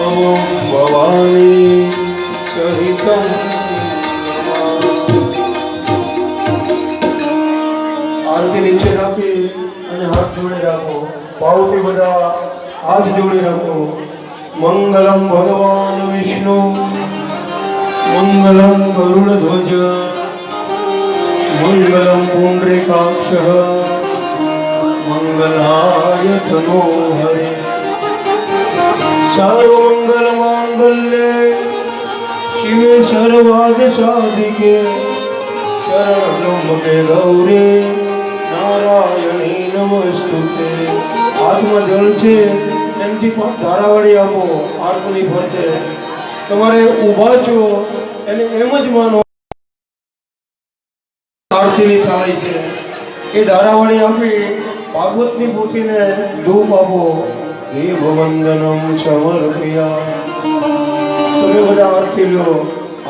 Om Bhavani સહિતમ આરતી નીચે રાખી અને હાથ જોડે રાખો. ભાવથી બધા હાથ જોડે રાખો. મંગલમ ભગવાન વિષ્ણુ. મંગલમ ગરુડ ધ્વજ. મંગલમ પુંડરીકાક્ષ. મંગલાય તનો હરે. સર્વમંગલ માંગલ્ય શિવે સર્વાદ સાધિકે શરણ કે ગૌરી નારાયણી નમસ્તુતે હાથમાં જળ છે, એમથી ધારાવાળી આપો, આરતીની ફરતે. તમારે ઊભા છો, એને એમ જ માનો. આરતીની થાળી છે, એ ધારાવાળી આપી, ભાગવતની પોથીને ધૂપ આપો. દેવવંદનમ સમર્પયા. આરતી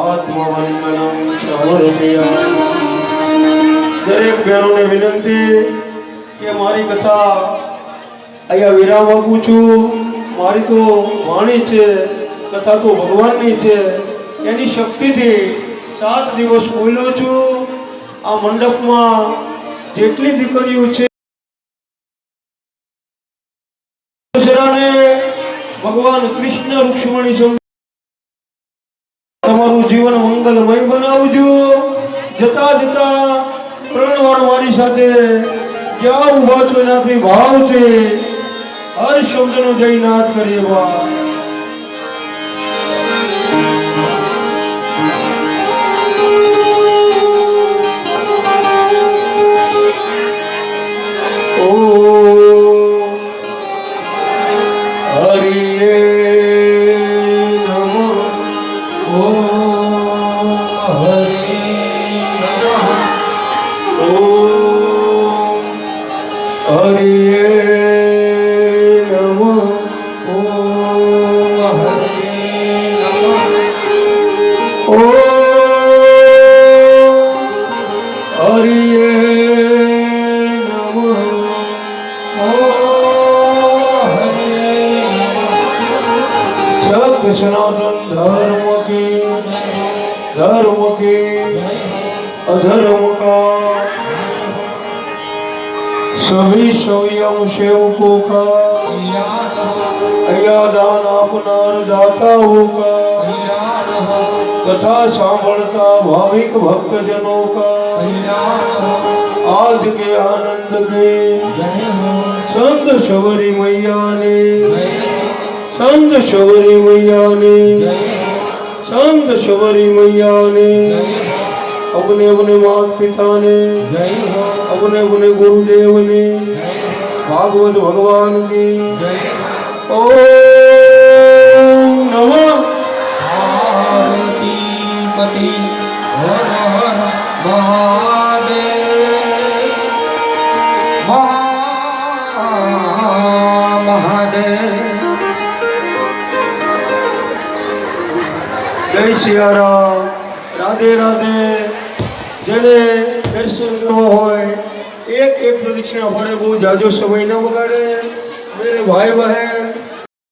આત્મવંદનમ સમર્પયા દરેક બહેનોને વિનંતી કે મારી કથા અહીંયા વિરામ આપું છું. મારી તો વાણી છે, કથા તો ભગવાનની છે. એની શક્તિથી સાત દિવસ બોલ્યો છું. આ મંડપમાં જેટલી દીકરીઓ છે ભગવાન કૃષ્ણ રૂક્ષ્મણી જીવન મંગલમય બનાવજો. જતા જતા ત્રણ વાર મારી સાથે જ્યાં ઊભા છો એનાથી ભાવથી હર શબ્દનો જયનાથ કરીએ બા. સનાતન ધર્મ કી ધર્મ કી અધર્મ કા સભી સંયમ સેવકો કા सभी संयम सेवकों का अयादान अपनार दाताओं का कथा सांभळता भाविक भक्तजनों का आज के आनंद के संत शबरी मैया ने संत शबरी मैया ने સંત શબરી मैया ने अपने अपने माता पिता ने જય હો अपने अपने गुरुदेव ने જય भागवत भगवान की જય ओम नमः પાર્વતી પતિ હર હર મહાદેવ મહા મહાદેવ જય સિયારામ રાધે રાધે જેને દર્શન કરવો હોય એક એક પ્રદક્ષિણા ફરે બહુ જાજો સમય ન બગાડે મેરે ભાઈ બહેન